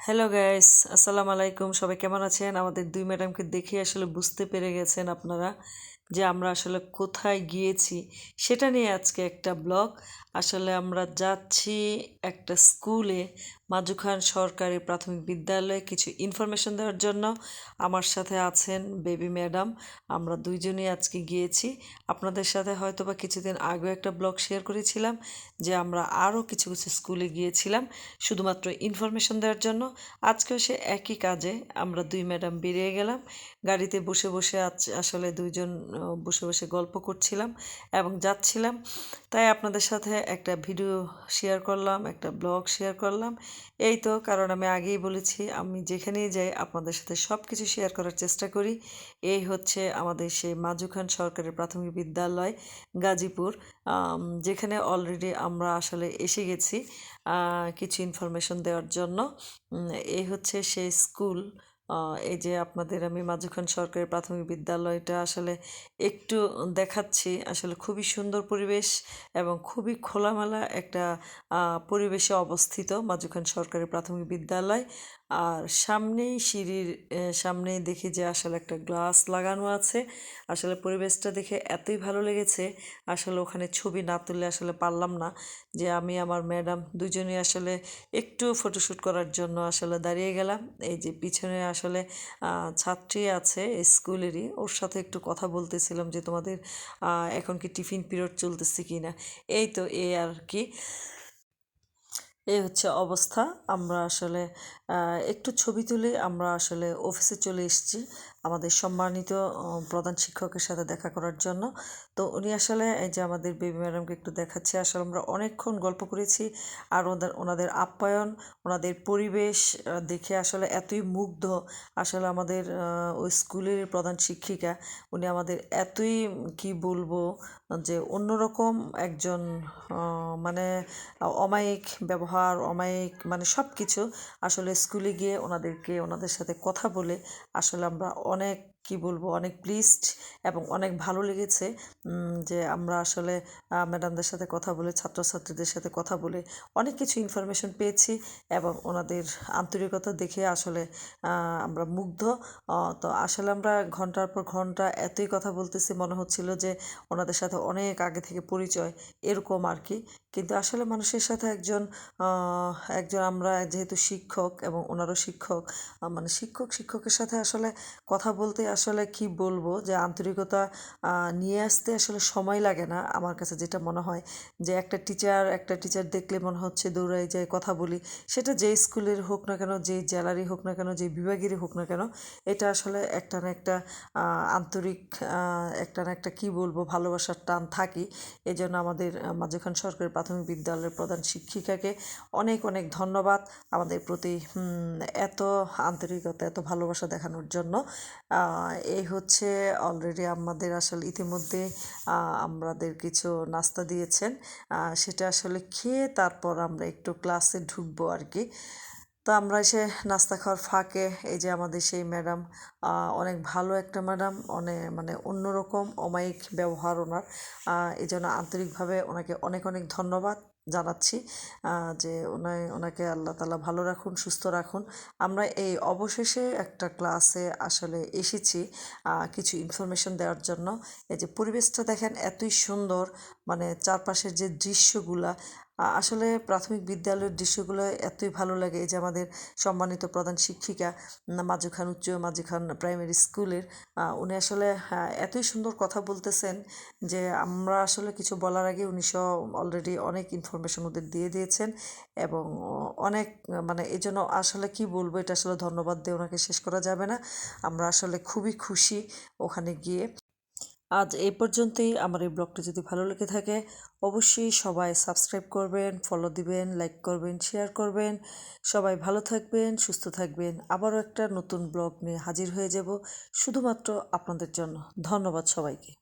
Hello guys আসসালামু আলাইকুম সবাই কেমন আছেন? আমাদের দুই ম্যাডামকে দেখে আসলে বুঝতে পেরে গেছেন আপনারা। যে আমরা আসলে কোথায় গিয়েছি, সেটা নিয়ে আজকে একটা ব্লগ। আসলে আমরা যাচ্ছি একটা স্কুলে মাজু খান সরকারি প্রাথমিক বিদ্যালয়ে কিছু ইনফরমেশন দেওয়ার জন্য। আমার সাথে আছেন বেবি ম্যাডাম আমরা দুইজনই আজকে গিয়েছি। আপনাদের সাথে হয়তো বা কিছুদিন আগেও একটা ব্লগ শেয়ার করেছিলাম, যে আমরা আরও কিছু কিছু স্কুলে গিয়েছিলাম, শুধুমাত্র ইনফরমেশন দেওয়ার জন্য। আজকেও সে একই কাজে, আমরা দুই ম্যাডাম বেরিয়ে গেলাম। গাড়িতে বসে বসে আজ- আসলে দুইজন বসে বসে গল্প করছিলাম এবং যাচ্ছিলাম। তাই আপনাদের সাথে একটা ভিডিও শেয়ার করলাম, একটা ব্লগ শেয়ার করলাম। এই তো, কারণ আমি আগেই বলেছি, আমি যেখানেই যাই আপনাদের সাথে সব কিছু শেয়ার করার চেষ্টা করি। এই হচ্ছে আমাদের সেই মাজু খান সরকারি প্রাথমিক বিদ্যালয়, গাজীপুর। যেখানে অলরেডি আমরা আসলে এসে গেছি কিছু ইনফরমেশন দেওয়ার জন্য। এই হচ্ছে সেই স্কুল এই যে আপনাদের আমি মাঝখান খান সরকারি প্রাথমিক বিদ্যালয়টা আসলে একটু দেখাচ্ছি। আসলে খুবই সুন্দর পরিবেশ এবং খুবই খোলামেলা একটা পরিবেশে অবস্থিত মাঝখান খান সরকারি প্রাথমিক বিদ্যালয়। আর সামনেই সিঁড়ির সামনেই দেখি যে আসলে একটা গ্লাস লাগানো আছে। আসলে পরিবেশটা দেখে এতই ভালো লেগেছে, আসলে ওখানে ছবি না তুললে আসলে পারলাম না যে আমি, আমার ম্যাডাম দুজনেই আসলে একটু ফটোশ্যুট করার জন্য আসলে দাঁড়িয়ে গেলাম। এই যে পিছনে আসলে ছাত্রী আছে স্কুলেরই, ওর সাথে একটু কথা বলতেছিলাম যে তোমাদের এখন কি টিফিন পিরিয়ড চলতেছে কি না এই তো এই আর কি। এই হচ্ছে অবস্থা। আমরা আসলে একটু ছবি তুলে, আমরা আসলে অফিসে চলে এসেছি আমাদের সম্মানিত প্রধান শিক্ষকের সাথে দেখা করার জন্য। তো উনি আসলে, এই যে আমাদের বেবি ম্যাডামকে একটু দেখাচ্ছে, আসলে আমরা অনেকক্ষণ গল্প করেছি আর ওদের, ওনাদের আপ্যায়ন, ওনাদের পরিবেশ দেখে আসলে এতই মুগ্ধ আসলে আমাদের ওই স্কুলের প্রধান শিক্ষিকা। উনি আমাদের এতই, কি বলব, যে অন্যরকম একজন মানে অমায়িক ব্যবহার অমায়িক মানে সব কিছু আসলে স্কুলে গিয়ে ওনাদেরকে, ওনাদের সাথে কথা বলে আসলে আমরা অনেক কি বলব, অনেক প্লিজড এবং অনেক ভালো লেগেছে যে আমরা আসলে ম্যাডামদের সাথে কথা বলে, ছাত্রছাত্রীদের সাথে কথা বলে অনেক কিছু ইনফরমেশন পেয়েছি এবং ওনাদের আন্তরিকতা দেখে আসলে আমরা মুগ্ধ। তো আসলে আমরা ঘণ্টার পর ঘণ্টা এতই কথা বলতেছি, মনে হচ্ছিল যে ওনাদের সাথে অনেক আগে থেকে পরিচয়, এরকম আর কি। কিন্তু আসলে মানুষের সাথে একজন একজন আমরা যেহেতু শিক্ষক এবং ওনারও শিক্ষক মানে শিক্ষক, শিক্ষকের সাথে আসলে কথা বলতে আসলে কি বলব? যে আন্তরিকতা নিয়ে আসতে আসলে সময় লাগে না আমার কাছে যেটা মনে হয়। যে একটা টিচার একটা টিচার দেখলে মনে হচ্ছে দৌড়াই যায়, কথা বলি। সেটা যেই স্কুলের হোক না কেন, যেই জেলারই হোক না কেন, যেই বিভাগেরই হোক না কেন, এটা আসলে একটা না একটা আন্তরিক একটা না একটা কি বলব, ভালোবাসার টান থাকি। এই জন্য আমাদের মাঝখান সরকারি প্রাথমিক বিদ্যালয়ের প্রধান শিক্ষিকাকে অনেক অনেক ধন্যবাদ আমাদের প্রতি এত আন্তরিকতা, এত ভালোবাসা দেখানোর জন্য। এই হচ্ছে অলরেডি আমাদের আসলে ইতিমধ্যে আমাদের কিছু নাস্তা দিয়েছেন। সেটা আসলে খেয়ে তারপর আমরা একটু ক্লাসে ঢুকবো আর কি তো আমরা এসে নাস্তা খাওয়ার ফাঁকে এই যে আমাদের সেই ম্যাডাম অনেক ভালো একটা ম্যাডাম অনেক মানে অন্যরকম অমায়িক ব্যবহার ওনার। এই জন্য আন্তরিকভাবে ওনাকে অনেক অনেক ধন্যবাদ। জানাচ্ছি যে ওনায়, ওনাকে আল্লাহ তালা ভালো রাখুন, সুস্থ রাখুন। আমরা এই অবশেষে একটা ক্লাসে আসলে এসেছি কিছু ইনফরমেশন দেওয়ার জন্য। এই যে পরিবেশটা দেখেন এতই সুন্দর মানে চারপাশের যে দৃশ্যগুলা আসলে প্রাথমিক বিদ্যালয়ের দৃশ্যগুলো এতই ভালো লাগে এই যে আমাদের সম্মানিত প্রধান শিক্ষিকা মাজু খান উচ্চ মাজু খান প্রাইমারি স্কুলের উনি আসলে হ্যাঁ, এতই সুন্দর কথা বলতেছেন যে আমরা আসলে কিছু বলার আগে উনি সব অলরেডি অনেক ইনফরমেশন ওদের দিয়ে দিয়েছেন এবং অনেক মানে এই জন্য আসলে কি বলব এটা আসলে ধন্যবাদ দিয়ে ওনাকে শেষ করা যাবে না। আমরা আসলে খুবই খুশি ওখানে গিয়ে। আজ এই পর্যন্তই। আমার এই ব্লগটি যদি ভালো লেগে থাকে, অবশ্যই সবাই সাবস্ক্রাইব করবেন ফলো দিবেন লাইক করবেন শেয়ার করবেন। সবাই ভালো থাকবেন, সুস্থ থাকবেন। আবারও একটা নতুন ব্লগ নিয়ে হাজির হয়ে যাব। শুধুমাত্র আপনাদের জন্য। ধন্যবাদ সবাইকে।